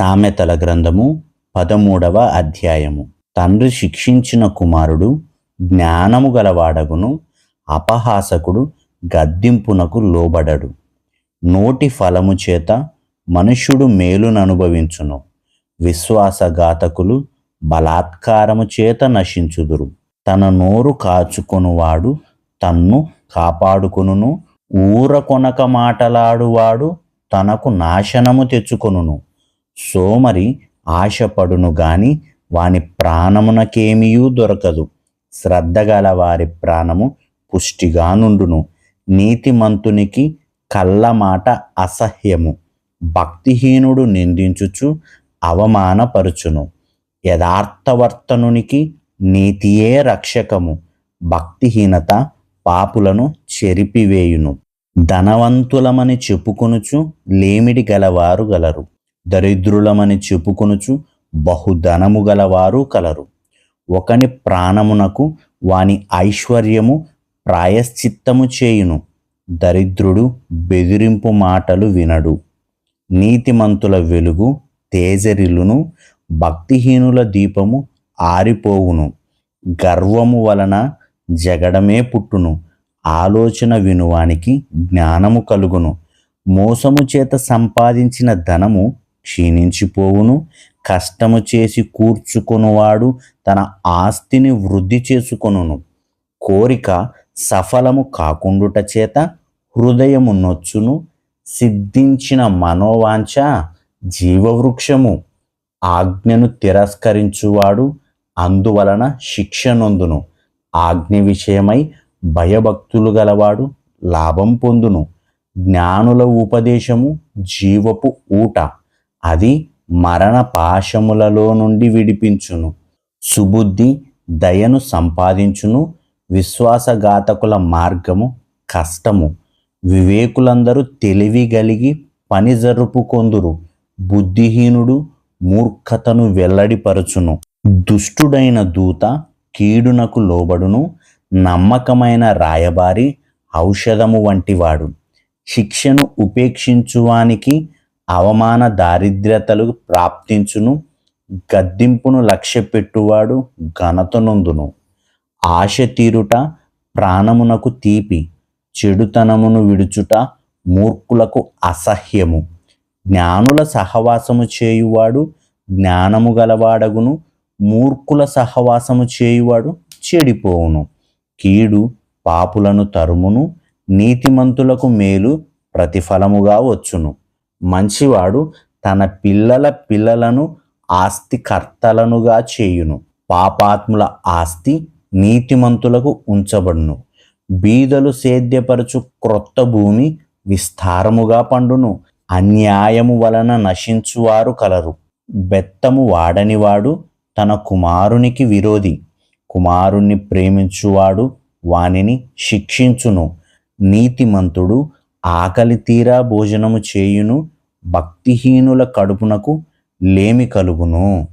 సామెతల గ్రంథము పదమూడవ అధ్యాయము. తండ్రి శిక్షించిన కుమారుడు జ్ఞానము గలవాడగును అపహాసకుడు గద్దింపునకు లోబడడు. నోటి ఫలము చేత మనుష్యుడు మేలుననుభవించును. విశ్వాసఘాతకులు బలాత్కారము చేత నశించుదురు. తన నోరు కాచుకొనువాడు తన్ను కాపాడుకొనును. ఊర కొనక మాటలాడువాడు తనకు నాశనము తెచ్చుకొనును. సోమరి ఆశపడును గాని వాని ప్రాణమునకేమీయూ దొరకదు. శ్రద్ధగల వారి ప్రాణము పుష్టిగా నుండును. నీతిమంతునికి కళ్ళ మాట అసహ్యము. భక్తిహీనుడు నిందించుచు అవమానపరుచును. యథార్థవర్తనునికి నీతియే రక్షకము. భక్తిహీనత పాపులను చెరిపివేయును. ధనవంతులమని చెప్పుకొనుచు లేమిడి గలవారు గలరు. దరిద్రులమని చెప్పుకొనుచు బహుధనము గలవారు కలరు. ఒకని ప్రాణమునకు వాని ఐశ్వర్యము ప్రాయశ్చిత్తము చేయును. దరిద్రుడు బెదిరింపు మాటలు వినడు. నీతిమంతుల వెలుగు తేజరిల్లును. భక్తిహీనుల దీపము ఆరిపోవును. గర్వము వలన జగడమే పుట్టును. ఆలోచన వినువానికి జ్ఞానము కలుగును. మోసము చేత సంపాదించిన ధనము క్షీణించిపోవును. కష్టము చేసి కూర్చుకొనువాడు తన ఆస్తిని వృద్ధి చేసుకొనును. కోరిక సఫలము కాకుండుట చేత హృదయము నొచ్చును. సిద్ధించిన మనోవాంఛ జీవవృక్షము. ఆజ్ఞను తిరస్కరించువాడు అందువలన శిక్ష నొందును ఆజ్ఞ విషయమై భయభక్తులు గలవాడు లాభం పొందును. జ్ఞానుల ఉపదేశము జీవపు ఊట. అది మరణ పాశములలో నుండి విడిపించును. సుబుద్ధి దయను సంపాదించును. విశ్వాసఘాతకుల మార్గము కష్టము. వివేకులందరూ తెలివి కలిగి పని జరుపుకొందురు బుద్ధిహీనుడు మూర్ఖతను వెల్లడిపరచును. దుష్టుడైన దూత కీడునకు లోబడును. నమ్మకమైన రాయబారి ఔషధము వంటివాడు. శిక్షను ఉపేక్షించువానికి అవమాన దారిద్ర్యతలు ప్రాప్తించును గద్దింపును లక్ష్యపెట్టువాడు ఘనతనందును. ఆశ తీరుట ప్రాణమునకు తీపి చెడుతనమును విడుచుట మూర్ఖులకు అసహ్యము. జ్ఞానుల సహవాసము చేయువాడు జ్ఞానము గలవాడగును మూర్ఖుల సహవాసము చేయువాడు చెడిపోవును. కీడు పాపులను తరుమును నీతిమంతులకు మేలు ప్రతిఫలముగా వచ్చును. మంచివాడు తన పిల్లల పిల్లలను ఆస్తికర్తలనుగా చేయును. పాపాత్ముల ఆస్తి నీతిమంతులకు ఉంచబడును. బీదలు సేద్యపరచు క్రొత్త భూమి విస్తారముగా పండును. అన్యాయము వలన నశించువారు కలరు. బెత్తము వాడనివాడు తన కుమారునికి విరోధి. కుమారుణ్ణి ప్రేమించువాడు వానిని శిక్షించును. నీతిమంతుడు ఆకలి తీరా భోజనము చేయును భక్తిహీనుల కడుపునకు లేమి కలుగును.